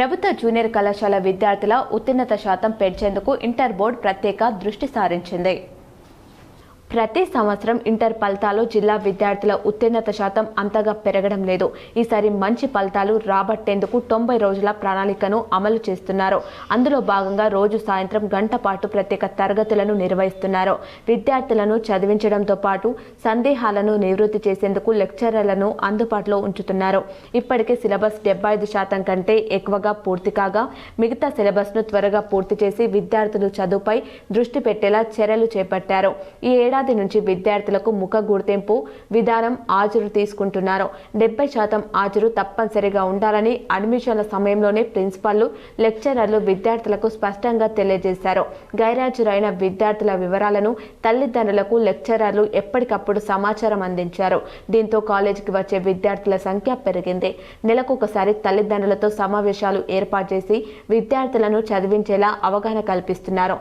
ప్రభుత్వ జూనియర్ కళాశాల విద్యార్థుల ఉత్తీర్ణత శాతం పెంచేందుకు ఇంటర్ బోర్డు ప్రత్యేక దృష్టి సారించింది. ప్రతి సంవత్సరం ఇంటర్ ఫలితాలు జిల్లా విద్యార్థుల ఉత్తీర్ణత శాతం అంతగా పెరగడం లేదు. ఈసారి మంచి ఫలితాలు రాబట్టేందుకు తొంభై రోజుల ప్రణాళికను అమలు చేస్తున్నారు. అందులో భాగంగా రోజు సాయంత్రం గంట పాటు ప్రత్యేక తరగతులను నిర్వహిస్తున్నారు. విద్యార్థులను చదివించడంతో పాటు సందేహాలను నివృత్తి చేసేందుకు లెక్చరర్లను అందుబాటులో ఉంచుతున్నారు. ఇప్పటికే సిలబస్ డెబ్బై ఐదు శాతం కంటే ఎక్కువగా పూర్తి కాగా మిగతా సిలబస్ను త్వరగా పూర్తి చేసి విద్యార్థులు చదువుపై దృష్టి పెట్టేలా చర్యలు చేపట్టారు. ఈ ఏడాది నుంచి విద్యార్థులకు ముఖ గుర్తింపు విధానం హాజరు తీసుకుంటున్నారు. డెబ్బై శాతం హాజరు తప్పనిసరిగా ఉండాలని అడ్మిషన్ల సమయంలోనే ప్రిన్సిపాల్లు లెక్చరర్లు విద్యార్థులకు స్పష్టంగా తెలియజేశారు. గైరాజురైన విద్యార్థుల వివరాలను తల్లిదండ్రులకు లెక్చరర్లు ఎప్పటికప్పుడు సమాచారం అందించారు. దీంతో కాలేజీకి వచ్చే విద్యార్థుల సంఖ్య పెరిగింది. నెలకొకసారి తల్లిదండ్రులతో సమావేశాలు ఏర్పాటు చేసి విద్యార్థులను చదివించేలా అవగాహన కల్పిస్తున్నారు.